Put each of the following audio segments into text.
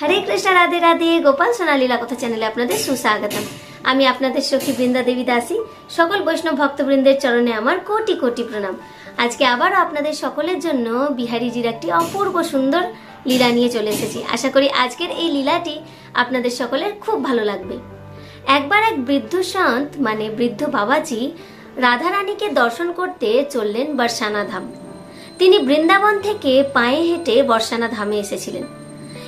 হরে কৃষ্ণ, রাধে রাধে। গোপাল সোনালীলা কথা চ্যানেলে আপনাদের সুস্বাগতম। আমি আপনাদের সখী বৃন্দা দেবী দাসী সকল বৈষ্ণব ভক্তবৃন্দের চরণে আমার কোটি কোটি প্রণাম। আজকে আবারও আপনাদের সকলের জন্য বিহারীজির একটি অপূর্ব সুন্দর লীলা নিয়ে চলে এসেছি। আশা করি আজকের এই লীলাটি আপনাদের সকলের খুব ভালো লাগবে। একবার এক বৃদ্ধ সন্ত মানে বৃদ্ধ বাবাজি, রাধারানীকে দর্শন করতে চললেন বর্ষানা ধাম। তিনি বৃন্দাবন থেকে পায়ে হেঁটে বর্ষানা ধামে এসেছিলেন।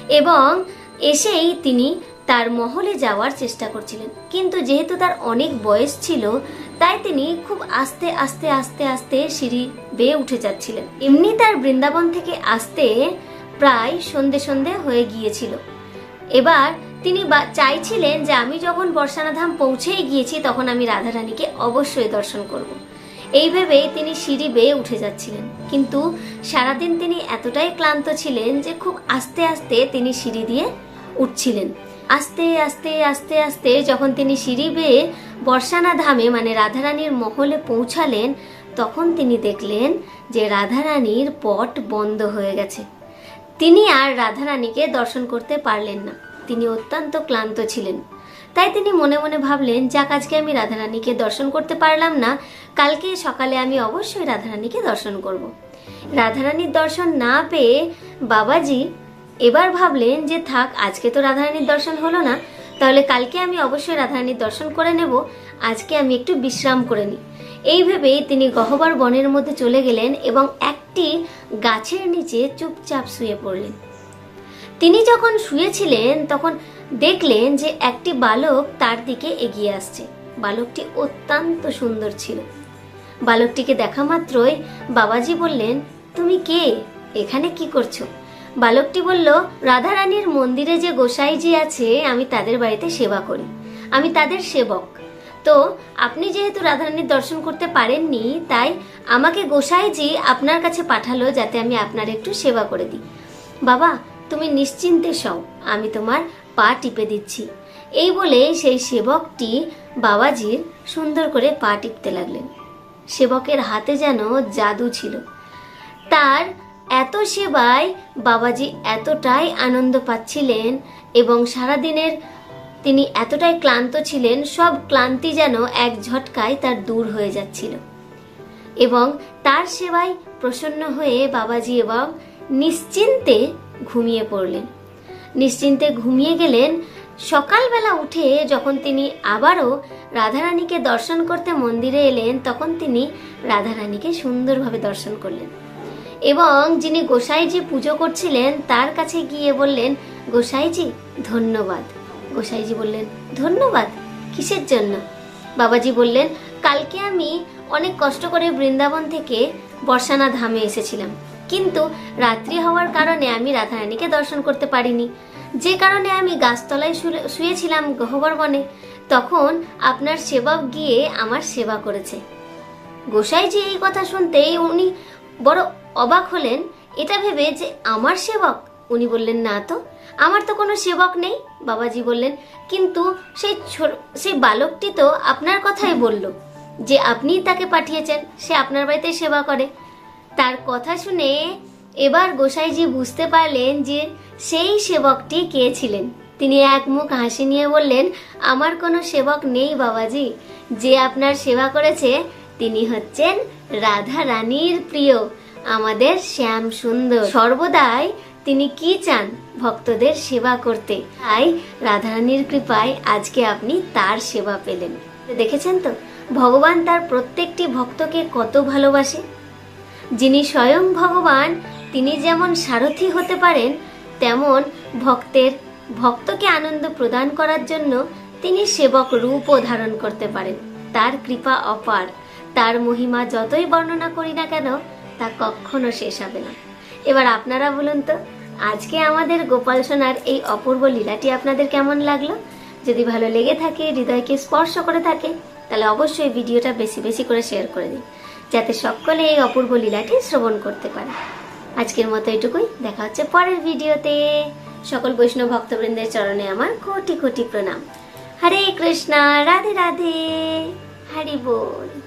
এবং এসেই তিনি তার মহলে যাওয়ার চেষ্টা করছিলেন। কিন্তু যেহেতু তার অনেক বয়স ছিল, তাই তিনি খুব আস্তে আস্তে আস্তে আস্তে সিঁড়ি বেয়ে উঠে যাচ্ছিলেন। এমনি তার বৃন্দাবন থেকে আসতে প্রায় সন্ধে সন্ধে হয়ে গিয়েছিল। এবার তিনি চাইছিলেন যে আমি যখন বর্ষানাধাম পৌঁছেই গিয়েছি, তখন আমি রাধারানীকে অবশ্যই দর্শন করব। এই ভেবেই তিনি সিঁড়ি বেয়ে উঠে যাচ্ছিলেন। কিন্তু সারাদিন তিনি এতটাই ক্লান্ত ছিলেন যে খুব আস্তে আস্তে তিনি সিঁড়ি দিয়ে উঠছিলেন। আস্তে আস্তে আস্তে আস্তে যখন তিনি সিঁড়ি বেয়ে বর্ষানা ধামে মানে রাধারানীর মহলে পৌঁছালেন, তখন তিনি দেখলেন যে রাধারানীর পট বন্ধ হয়ে গেছে। তিনি আর রাধারানীকে দর্শন করতে পারলেন না। তিনি অত্যন্ত ক্লান্ত ছিলেন। তাই তিনি মনে মনে ভাবলেন, যাক, আজকে আমি রাধারানীকে দর্শন করতে পারলাম না। কালকে সকালে আমি অবশ্যই রাধারানীকে দর্শন করব। রাধারানীর দর্শন না পেয়ে বাবাজি এবার ভাবলেন যে, থাক, আজকে তো রাধারানীর দর্শন হলো না, তাহলে কালকে আমি অবশ্যই রাধারানীর দর্শন করে নেব। আজকে আমি একটু বিশ্রাম করে নিই। এই ভেবেই তিনি গহ্বর বনের মধ্যে চলে গেলেন এবং একটি গাছের নিচে চুপচাপ শুয়ে পড়লেন। তিনি যখন শুয়েছিলেন, তখন দেখলেন যে একটি বালক তার দিকে এগিয়ে আসছে। বালকটি অত্যন্ত সুন্দর ছিল। বালকটিকে দেখা মাত্রই বাবাজি বললেন, তুমি কে? এখানে কি করছ? বালকটি বলল, রাধারানীর মন্দিরে যে গোসাইজি আছে, আমি তাদের বাড়িতে সেবা করি। আমি তাদের সেবক। তো আপনি যেহেতু রাধারানীর দর্শন করতে পারেননি, তাই আমাকে গোসাইজি আপনার কাছে পাঠালো যাতে আমি আপনার একটু সেবা করে দিই। বাবা তুমি নিশ্চিন্তে সও, আমি তোমার পা টিপে দিচ্ছি। এই বলে সেই সেবকটি বাবাজির সুন্দর করে পা টিপতে লাগলেন। সেবকের হাতে যেন জাদু ছিল। তার এত সেবায় বাবাজি এতটাই আনন্দ পাচ্ছিলেন এবং সারাদিনের তিনি এতটাই ক্লান্ত ছিলেন, সব ক্লান্তি যেন এক ঝটকায় তার দূর হয়ে যাচ্ছিল। এবং তার সেবায় প্রসন্ন হয়ে বাবাজি এবং নিশ্চিন্তে ঘুমিয়ে পড়লেন। নিশ্চিন্তে ঘুমিয়ে গেলেন। সকালবেলা উঠে যখন তিনি আবারও রাধারানীকে দর্শন করতে মন্দিরে এলেন, তখন তিনি রাধারানীকে সুন্দরভাবে দর্শন করলেন। এবং যিনি গোসাইজি পুজো করছিলেন, তার কাছে গিয়ে বললেন, গোসাইজি, ধন্যবাদ। গোসাইজি বললেন, ধন্যবাদ? কিসের জন্য? বাবাজি বললেন, কালকে আমি অনেক কষ্ট করে বৃন্দাবন থেকে বর্ষানা ধামে এসেছিলাম। কিন্তু রাত্রি হওয়ার কারণে আমি রাধারানীকে দর্শন করতে পারিনি। যে কারণে আমি গাছতলায় শুয়েছিলাম গহ্বর বনে। তখন আপনার সেবক গিয়ে আমার সেবা করেছে। গোসাইজি এই কথা শুনতেই উনি বড় অবাক হলেন। এটা ভেবে যে আমার সেবক? উনি বললেন, না তো, আমার তো কোনো সেবক নেই। বাবাজি বললেন, কিন্তু সেই সেই বালকটি তো আপনার কথাই বলল যে আপনিই তাকে পাঠিয়েছেন। সে আপনার বাড়িতে সেবা করে। তার কথা শুনে এবার গোসাইজি বুঝতে পারলেন যে সেই সেবকটি কে ছিলেন। তিনি এক মুখ হাসি নিয়ে বললেন, আমার কোনো সেবক নেই বাবাজি। যে আপনার সেবা করেছে, তিনি হচ্ছেন রাধা রানীর প্রিয়, আমাদের শ্যাম সুন্দর। সর্বদাই তিনি কি চান ভক্তদের সেবা করতে? তাই রাধারানীর কৃপায় আজকে আপনি তার সেবা পেলেন। দেখেছেন তো? ভগবান তার প্রত্যেকটি ভক্তকে কত ভালোবাসে। যিনি স্বয়ং ভগবান, তিনি যেমন সারথি হতে পারেন, তেমন ভক্তের, ভক্তকে আনন্দ প্রদান করার জন্য তিনি সেবক রূপও ধারণ করতে পারেন। তার কৃপা অপার। তার মহিমা যতই বর্ণনা করি না কেন, তা কখনো শেষ হবে না। এবার আপনারা বলুন তো, আজকে আমাদের গোপাল সোনার এই অপূর্ব লীলাটি আপনাদের কেমন লাগল? যদি ভালো লেগে থাকে, হৃদয়কে স্পর্শ করে থাকে, তাহলে অবশ্যই ভিডিওটা বেশি বেশি করে শেয়ার করে দিন। যাতে সকলে এই অপূর্ব লীলাটি শ্রবণ করতে পারে। আজকের মতো এটুকুই। দেখা হচ্ছে পরের ভিডিওতে। সকল বৈষ্ণব ভক্তবৃন্দের চরণে আমার কোটি কোটি প্রণাম। হরে কৃষ্ণা, রাধে রাধে। হরি বল।